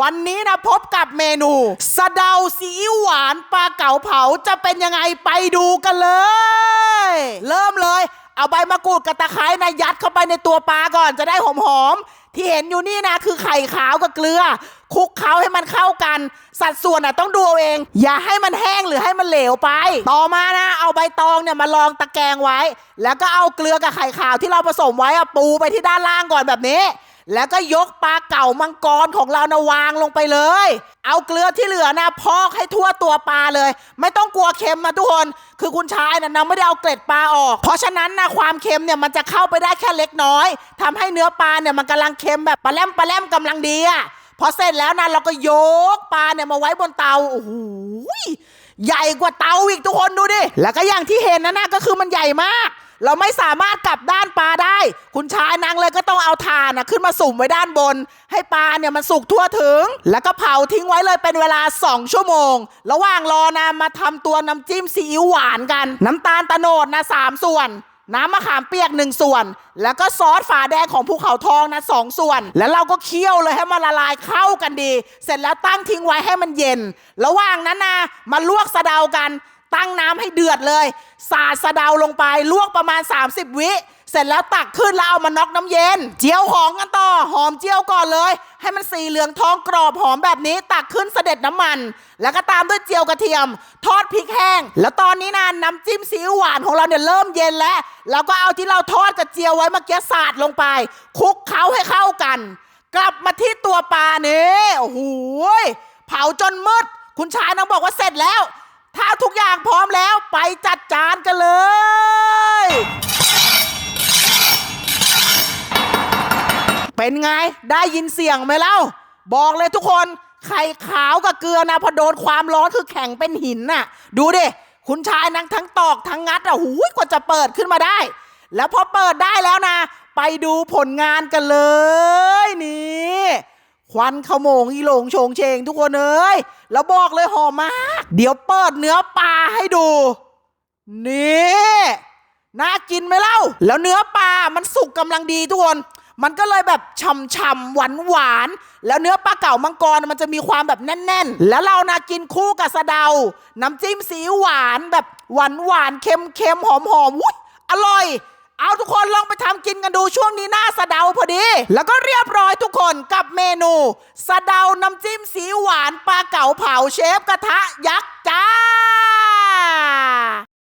วันนี้นะพบกับเมนูสะเดาซีอิ๊วหวานปลาเก๋าเผาจะเป็นยังไงไปดูกันเลย เริ่มเลย เอาใบมะกรูดกับตะไคร้นะยัดเข้าไปในตัวปลาก่อนจะได้หอมๆที่เห็นอยู่นี่นะคือไข่ขาวกับเกลือคลุกเคล้าให้มันเข้ากัน สัดส่วนอะต้องดูเอาเอง อย่าให้มันแห้งหรือให้มันเหลวไป ต่อมานะ เอาใบตองเนี่ยมาลองตะแกรงไว้ แล้วก็เอาเกลือกับไข่ขาวที่เราผสมไว้อะปูไปที่ด้านล่างก่อนแบบนี้ แล้วก็ยกปลาเก่ามังกรของเรานะวางลงไปเลย เอาเกลือที่เหลือนะพอกให้ทั่วตัวปลาเลย ไม่ต้องกลัวเค็มนะทุกคน คือคุณชายนะนะไม่ได้เอาเกล็ดปลาออก เพราะฉะนั้นนะความเค็มเนี่ยมันจะเข้าไปได้แค่เล็กน้อยทำให้เนื้อปลาเนี่ยมันกำลังเค็มแบบปลาแลมปลาแลมกำลังดีอะพอเสร็จแล้วนะเราก็ยกปลาเนี่ยมาไว้บนเตาโอ้โหใหญ่กว่าเตาอีกทุกคนดูดิแล้วก็อย่างที่เห็นนะนะก็คือมันใหญ่มาก เราไม่สามารถกลับด้านปลาได้ คุณชายนางเลยก็ต้องเอาถ่านนะขึ้นมาสุ่มไว้ด้านบน ให้ปลาเนี่ยมันสุกทั่วถึง แล้วก็เผาทิ้งไว้เลยเป็นเวลา 2 ชั่วโมง ระหว่างรอนะมาทำตัวน้ำจิ้มซีอิ๊วหวานกัน น้ำตาลตะโนดนะสามส่วน น้ำมะขามเปียกหนึ่งส่วน แล้วก็ซอสฝาแดงของภูเขาทองนะสองส่วน แล้วเราก็เคี่ยวเลยให้มันละลายเข้ากันดี เสร็จแล้วตั้งทิ้งไว้ให้มันเย็น ระหว่างนั้นนะมาลวกสะเดากัน ตั้งน้ำให้เดือดเลย สาดสะเดาลงไปลวกประมาณ 30 วิเสร็จแล้วตักขึ้นแล้วเอามาน็อกน้ำเย็น เจียวหอมกันต่อ หอมเจียวก่อนเลย ให้มันสีเหลืองทองกรอบหอมแบบนี้ ตักขึ้นเสด็จน้ำมัน แล้วก็ตามด้วยเจียวกระเทียม ทอดพริกแห้ง แล้วตอนนี้นะน้ำจิ้มซีอิ๊วหวานของเราเนี่ยเริ่มเย็นแล้วแล้วก็เอาที่เราทอดกับเจียวไว้เมื่อกี้สาดลงไปคลุกเคล้าให้เข้ากัน กลับมาที่ตัวปลาเนี่โอ้โหยเผาจนมืดคุณชายน้องบอกว่าเสร็จแล้ว ถ้าทุกอย่างพร้อมแล้วไปจัดจานกันเลย เป็นไงได้ยินเสียงไหมเล่า บอกเลยทุกคนไข่ขาวกับเกลือนะพอโดนความร้อนคือแข็งเป็นหินน่ะ ดูดิ คุณชายนั่งทั้งตอกทั้งงัดอะหูยกว่าจะเปิดขึ้นมาได้ แล้วพอเปิดได้แล้วนะ ไปดูผลงานกันเลยนี่ ควันขโมงอีหลงโชงเชงทุกคนเอ้ยแล้วบอกเลยหอมมาก เดี๋ยวเปิดเนื้อปลาให้ดู นี่น่ากินไหมเล่า แล้วเนื้อปลามันสุกกำลังดีทุกคนมันก็เลยแบบฉ่ำๆหวานหวานแล้วเนื้อปลาเก่ามังกรมันจะมีความแบบแน่น ๆ แล้วเรานะกินคู่กับสะเดา น้ำจิ้มสีหวานแบบหวานหวานเค็มเค็มๆหอมหอมๆอุ้อร่อย เอาทุกคนลองไปทำกินกันดูช่วงนี้หน้าสะเดาพอดี แล้วก็เรียบร้อยทุกคนกับเมนูสะเดาน้ำจิ้มสีหวานปลาเก๋าเผาเชฟกระทะยักษ์จ้า